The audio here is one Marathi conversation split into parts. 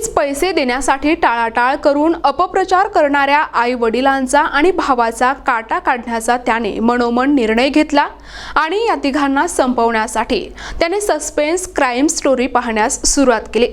उगीच पैसे देण्यासाठी टाळाटाळ करून अपप्रचार करणाऱ्या आई वडिलांचा आणि भावाचा काटा काढण्याचा त्याने मनोमन निर्णय घेतला आणि या तिघांना संपवण्यासाठी त्याने सस्पेन्स क्राईम स्टोरी पाहण्यास सुरुवात केली.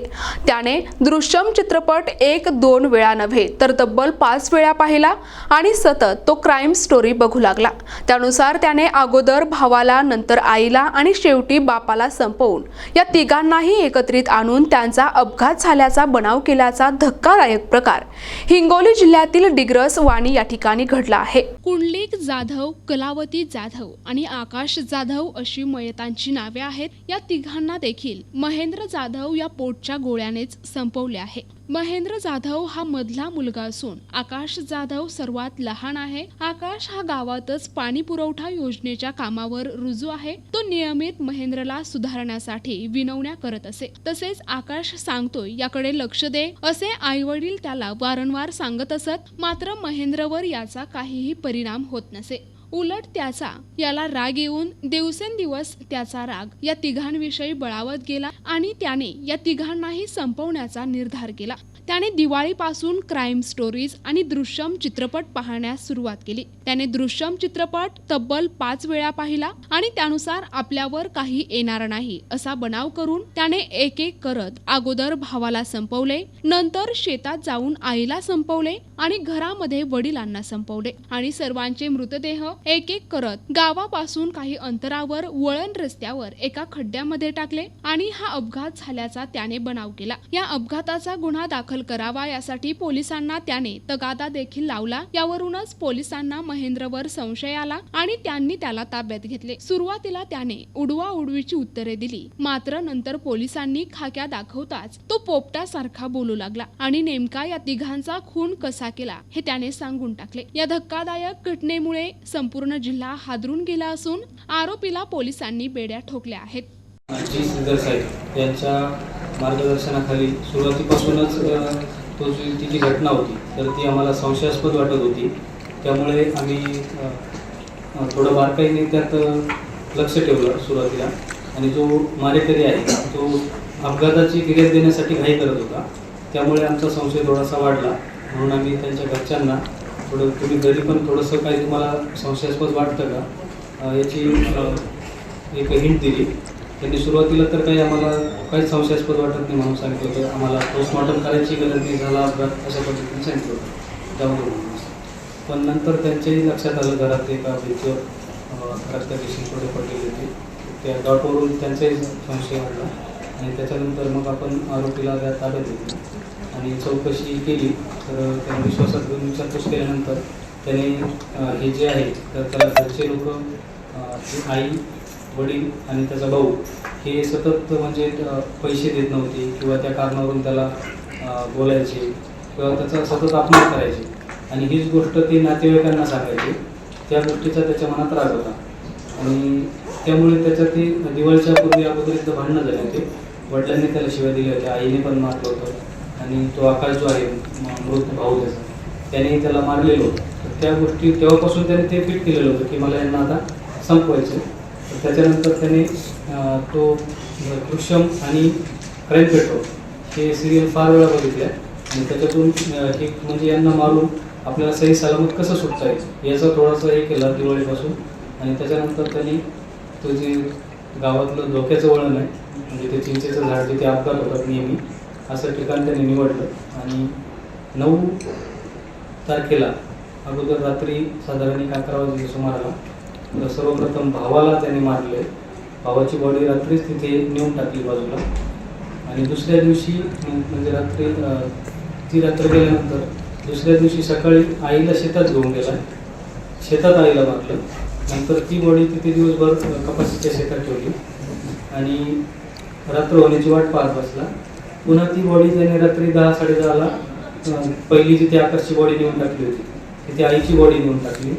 त्याने दृश्यम चित्रपट एक दोन वेळा नव्हे तर तब्बल पाच वेळा पाहिला आणि सतत तो क्राईम स्टोरी बघू लागला. त्यानुसार त्याने अगोदर भावाला नंतर आईला आणि शेवटी बापाला संपवून या तिघांनाही एकत्रित आणून त्यांचा अपघात झाल्याचा बनाव केल्याचा धक्कादायक प्रकार. हिंगोली जिल्ह्यातील डिग्रस वाणी या ठिकाणी घडला आहे. कुंडलिक जाधव कलावती जाधव आणि आकाश जाधव अशी मयतांची नावे आहेत. या तिघांना देखील महेंद्र जाधव या पोटच्या गोळ्यानेच संपवले आहे. महेंद्र जाधव हा मधला मुलगा असून आकाश जाधव सर्वात लहान आहे. आकाश हा गावातच पाणी पुरवठा योजनेच्या कामावर रुजू आहे. तो नियमित महेंद्रला सुधारण्यासाठी विनवण्या करत असे. तसेच आकाश सांगतोय याकडे लक्ष दे. असे आई वडील त्याला वारंवार सांगत असत मात्र महेंद्रवर याचा काहीही परिणाम होत नसे. उलट त्याचा याला राग येऊन दिवसेंदिवस त्याचा राग या तिघांविषयी बळावत गेला आणि त्याने या तिघांनाही संपवण्याचा निर्धार केला. त्याने दिवाळीपासून क्राईम स्टोरीज आणि दृश्यम चित्रपट पाहण्यास सुरुवात केली. त्याने दृश्यम चित्रपट तब्बल पाच वेळा पाहिला आणि त्यानुसार आपल्यावर काही येणार नाही असा बनाव करून त्याने एक एक करत अगोदर भावाला संपवले नंतर शेतात जाऊन आईला संपवले आणि घरामध्ये वडिलांना संपवले आणि सर्वांचे मृतदेह एक एक करत गावापासून काही अंतरावर वळण रस्त्यावर एका खड्ड्यामध्ये टाकले आणि हा अपघात झाल्याचा त्याने बनाव केला. या अपघाताचा गुन्हा दाखल करावा यासाठी पोलिसांना त्याने तगादा देखील लावला. यावरूनच पोलिसांना महेंद्रवर संशय आला आणि त्यांनी त्याला ताब्यात घेतले. सुरुवातीला त्याने उडवा उडवीची उत्तरे दिली. मात्र नंतर पोलिसांनी खाक्या दाखवताच तो पोपटासारखा बोलू लागला आणि नेमका या तिघांचा खून कसा केला हे त्याने सांगून टाकले. या धक्कादायक घटनेमुळे संपूर्ण जिल्हा हादरून गेला असून आरोपीला पोलिसांनी बेड्या ठोकल्या आहेत. मार्गदर्शनाखाली सुरुवातीपासूनच तो जी ती जी घटना होती तर ती आम्हाला संशयास्पद वाटत होती. त्यामुळे आम्ही थोडं बारकाईने त्यात लक्ष ठेवलं सुरुवातीला. आणि जो मारेकरी आहे तो अपघाताची फिर्याद देण्यासाठी घाई करत होता. त्यामुळे आमचा संशय थोडासा वाढला. म्हणून आम्ही त्यांच्या घरच्यांना थोडं तुम्ही घरी पण थोडंसं काही तुम्हाला संशयास्पद वाटतं का? याची एक हिंट दिली. त्यांनी सुरुवातीला तर काही आम्हाला काहीच संशयास्पद वाटत नाही म्हणून सांगितलं होतं. आम्हाला पोस्टमॉर्टम करायची गरज नाही झाला अपघात अशा पद्धतीने सांगितलं होतं. जाऊ दे पण नंतर त्यांच्याही लक्षात आलं घरात एका भिंतीवर रक्ताची थोडे पडलेले होते. त्या डॉटवरून त्यांचाही संशय वाढला. आणि त्याच्यानंतर मग आपण आरोपीला त्या ताब्यात घेतलं. आणि चौकशी केली. तर त्यांनी विश्वासात घेऊन विचारपूस केल्यानंतर त्याने हे जे आहे तर त्याला घरचे लोक आई वडील आणि त्याचा भाऊ हे सतत म्हणजे पैसे देत नव्हते किंवा त्या कारणावरून त्याला बोलायचे किंवा त्याचा सतत अपमान करायचे. आणि हीच गोष्ट ते नातेवाईकांना सांगायचे. त्या गोष्टीचा त्याच्या मनात राग होता. आणि त्यामुळे त्याच्या ते दिवाळीच्या पूर्वी अगोदर एकदा भांडणं झाले होते. वडिलांनी त्याला शिवाय दिल्या होत्या आईने पण मारलं होतं. आणि तो आकाश जो आहे मृत भाऊ त्याचा त्याने त्याला मारलेलं होतं. त्या गोष्टी तेव्हापासून त्याने ते फिट केलेलं होतं की मला यांना आता संपवायचं त्याच्यानंतर त्याने तो दृश्यम आणि क्राईम पेट्रोल हे सिरियल फार वेळा बघितल्या आणि त्याच्यातून एक हे म्हणजे यांना मारून आपल्याला सही सलामत कसं सुटता येईल याचा थोडासा हे केला दिवाळीपासून. आणि त्याच्यानंतर त्यांनी तो जे गावातलं धोक्याचं वळण आहे म्हणजे ते चिंचेचं झाड जिथे अपघात होतात नेहमी असं ठिकाण त्यांनी निवडलं. आणि नऊ तारखेला अगोदर रात्री साधारण एक अकरा वाजे सुमाराला सर्वप्रथम भावाला त्याने मारले. भावाची बॉडी रात्रीच तिथे नेऊन टाकली बाजूला. आणि दुसऱ्या दिवशी म्हणजे रात्री ती रात्र गेल्यानंतर दुसऱ्या दिवशी सकाळी आईला शेतात घेऊन गेला. शेतात आईला मारलं. नंतर ती बॉडी तिथे दिवसभर कपाशीच्या शेतात ठेवली. आणि रात्र होण्याची वाट पाहत बसला. पुन्हा ती बॉडी त्याने रात्री दहा साडेदहाला पहिली जिथे आकाशची बॉडी नेऊन टाकली होती तिथे आईची बॉडी नेऊन टाकली.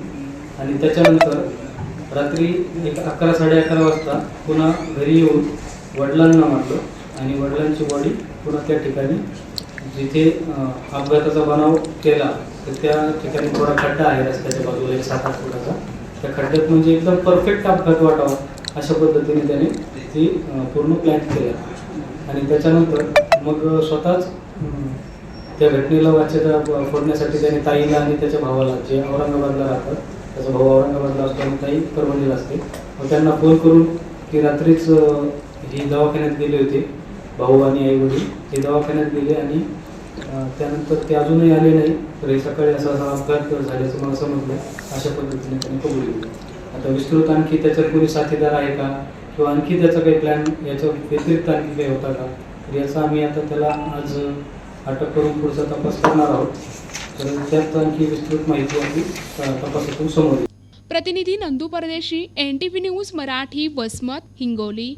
आणि त्याच्यानंतर रात्री एक अकरा साडे अकरा वाजता पुन्हा घरी येऊन वडिलांना मारलं आणि वडिलांची बॉडी पुन्हा त्या ठिकाणी जिथे अपघाताचा बनाव केला तर त्या ठिकाणी थोडा खड्डा आहे रस्त्याच्या बाजूला एक सात आठ फुटाचा. त्या खड्ड्यात म्हणजे एकदम परफेक्ट अपघात वाटावा अशा पद्धतीने त्याने ती पूर्ण प्लॅन केला. आणि त्याच्यानंतर मग स्वतःच त्या घटनेला वाचता फोडण्यासाठी त्याने ताईला आणि त्याच्या भावाला जे औरंगाबादला राहतात त्याचा भाऊ औरंगाबादला असतो आणि ताई परभणीला असते. मग त्यांना फोन करून की रात्रीच ही दवाखान्यात गेले होते भाऊ आणि आई वडील. ते दवाखान्यात गेले आणि त्यानंतर ते अजूनही आले नाही. तर हे सकाळी असा असा अपघात झाल्याचं मला समजलं. अशा पद्धतीने त्यांनी कबूल केली. आता विस्तृत आणखी त्याच्यात कोणी साथीदार आहे का? किंवा आणखी त्याचा काही प्लॅन याच्या व्यतिरिक्त आणखी काही होता का? तर याचा आम्ही आता त्याला आज अटक करून पुढचा तपास करणार आहोत. त्यात आणखी विस्तृत माहिती तपासातून समोर प्रतिनिधी Nandu Pardeshi N T V news Marathi Vasmat Hingoli.